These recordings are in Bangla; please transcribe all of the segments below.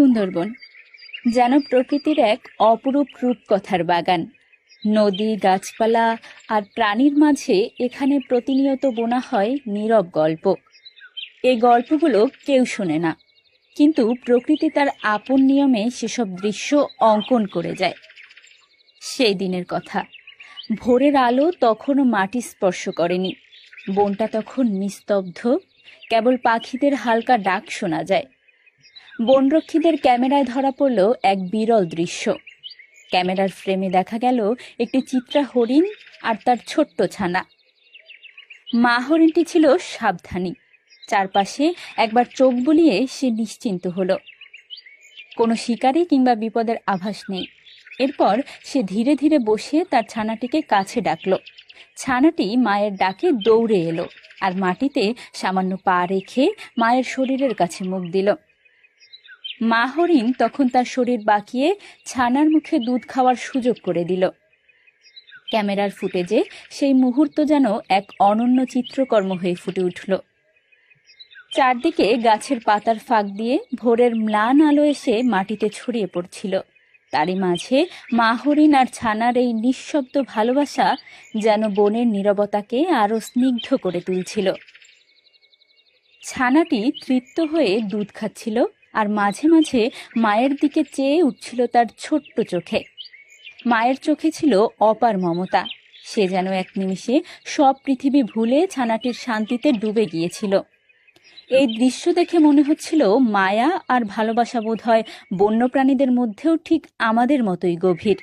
সুন্দরবন, যেন প্রকৃতির এক অপরূপ রূপকথার বাগান। নদী, গাছপালা আর প্রাণীর মাঝে এখানে প্রতিনিয়ত বোনা হয় নীরব গল্প। এই গল্পগুলো কেউ শোনে না, কিন্তু প্রকৃতি তার আপন নিয়মে সেসব দৃশ্য অঙ্কন করে যায়। সেই দিনের কথা, ভোরের আলো তখনও মাটি স্পর্শ করেনি। বনটা তখন নিস্তব্ধ, কেবল পাখিদের হালকা ডাক শোনা যায়। বনরক্ষীদের ক্যামেরায় ধরা পড়ল এক বিরল দৃশ্য। ক্যামেরার ফ্রেমে দেখা গেল একটি চিত্রা হরিণ আর তার ছোট্ট ছানা। মা হরিণটি ছিল সাবধানী। চারপাশে একবার চোখ বুলিয়ে সে নিশ্চিন্ত হলো। কোনো শিকারী কিংবা বিপদের আভাস নেই। এরপর সে ধীরে ধীরে বসে তার ছানাটিকে কাছে ডাকলো। ছানাটি মায়ের ডাকে দৌড়ে এলো আর মাটিতে সামান্য পা রেখে মায়ের শরীরের কাছে মুখ দিল। মা হরিণ তখন তার শরীর বাঁকিয়ে ছানার মুখে দুধ খাওয়ার সুযোগ করে দিল। ক্যামেরার ফুটেজে সেই মুহূর্ত যেন এক অনন্য চিত্রকর্ম হয়ে ফুটে উঠল। চারদিকে গাছের পাতার ফাঁক দিয়ে ভোরের ম্লান আলো এসে মাটিতে ছড়িয়ে পড়ছিল। তারই মাঝে মা হরিণ আর ছানার এই নিঃশব্দ ভালোবাসা যেন বনের নীরবতাকে আরও স্নিগ্ধ করে তুলছিল। ছানাটি তৃপ্ত হয়ে দুধ খাচ্ছিল আর মাঝে মাঝে মায়ের দিকে চেয়ে উঠছিল তার ছোট্ট চোখে। মায়ের চোখে ছিল অপার মমতা। সে যেন এক নিমিষে সব পৃথিবী ভুলে ছানাটির শান্তিতে ডুবে গিয়েছিল। এই দৃশ্য দেখে মনে হচ্ছিল মায়া আর ভালোবাসা বোধ হয় বন্যপ্রাণীদের মধ্যেও ঠিক আমাদের মতোই গভীর।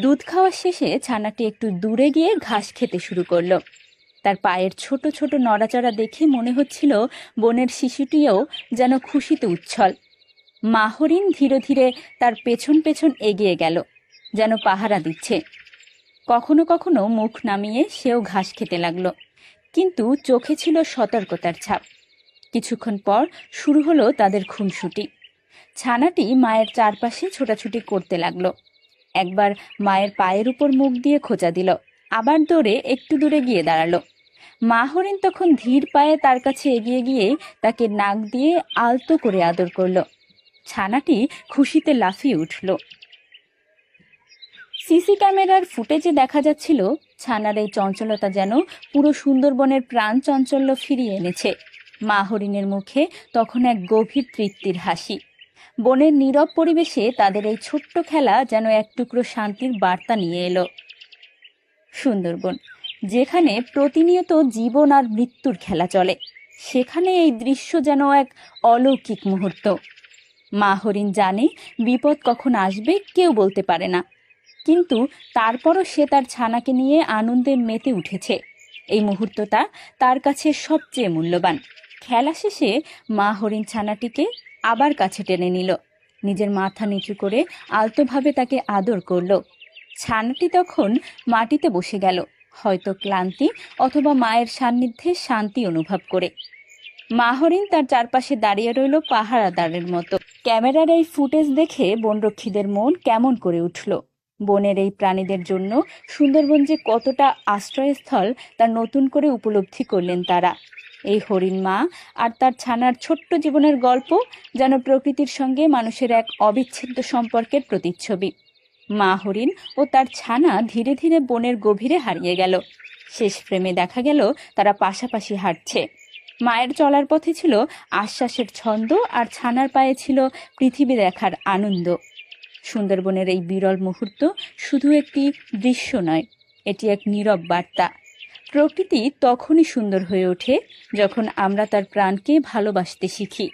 দুধ খাওয়া শেষে ছানাটি একটু দূরে গিয়ে ঘাস খেতে শুরু করল। তার পায়ের ছোট ছোট নড়াচড়া দেখে মনে হচ্ছিল বনের শিশুটিও যেন খুশিতে উচ্ছল। মাহরিন ধীরে ধীরে তার পেছন পেছন এগিয়ে গেল, যেন পাহারা দিচ্ছে। কখনো কখনো মুখ নামিয়ে সেও ঘাস খেতে লাগল, কিন্তু চোখে ছিল সতর্কতার ছাপ। কিছুক্ষণ পর শুরু হলো তাদের খুনসুটি। ছানাটি মায়ের চারপাশে ছোটাছুটি করতে লাগল। একবার মায়ের পায়ের উপর মুখ দিয়ে খোঁচা দিল, আবার দৌড়ে একটু দূরে গিয়ে দাঁড়াল। মা হরিণ তখন ধীর পায়ে তার কাছে এগিয়ে গিয়ে তাকে নাক দিয়ে আলতো করে আদর করল। ছানাটি খুশিতে লাফিয়ে উঠল। সিসি ক্যামেরার ফুটেজে দেখা যাচ্ছিল, ছানার এই চঞ্চলতা যেন পুরো সুন্দরবনের প্রাণ চঞ্চল্য ফিরিয়ে এনেছে। মা হরিণের মুখে তখন এক গভীর তৃপ্তির হাসি। বনের নীরব পরিবেশে তাদের এই ছোট্ট খেলা যেন এক টুকরো শান্তির বার্তা নিয়ে এলো। সুন্দরবন যেখানে প্রতিনিয়ত জীবন আর মৃত্যুর খেলা চলে। সেখানে এই দৃশ্য যেন এক অলৌকিক মুহূর্ত। মা হরিণ জানে বিপদ কখন আসবে, কেউ বলতে পারে না। কিন্তু তারপরও সে তার ছানাকে নিয়ে আনন্দে মেতে উঠেছে। এই মুহূর্তটা তার কাছে সবচেয়ে মূল্যবান। খেলা শেষে মা হরিণ ছানাটিকে আবার কাছে টেনে নিল। নিজের মাথা নিচু করে আলতোভাবে তাকে আদর করল। ছানাটি তখন মাটিতে বসে গেল। হয়তো ক্লান্তি অথবা মায়ের সান্নিধ্যে শান্তি অনুভব করে। মা হরিণ তার চারপাশে দাঁড়িয়ে রইল পাহারাদারের মতো। ক্যামেরার এই ফুটেজ দেখে বনরক্ষীদের মন কেমন করে উঠল। বনের এই প্রাণীদের জন্য সুন্দরবন যে কতটা আশ্রয়স্থল তা নতুন করে উপলব্ধি করলেন তারা। এই হরিণ মা আর তার ছানার ছোট্ট জীবনের গল্প যেন প্রকৃতির সঙ্গে মানুষের এক অবিচ্ছেদ্য সম্পর্কের প্রতিচ্ছবি। মা হরিণ ও তার ছানা ধীরে ধীরে বনের গভীরে হারিয়ে গেল। শেষ ফ্রেমে দেখা গেল তারা পাশাপাশি হাঁটছে। মায়ের চলার পথে ছিল আশ্বাসের ছন্দ আর ছানার পায়ে ছিল পৃথিবী দেখার আনন্দ। সুন্দরবনের এই বিরল মুহূর্ত শুধু একটি দৃশ্য নয়, এটি এক নীরব বার্তা। প্রকৃতি তখনই সুন্দর হয়ে ওঠে যখন আমরা তার প্রাণকে ভালোবাসতে শিখি।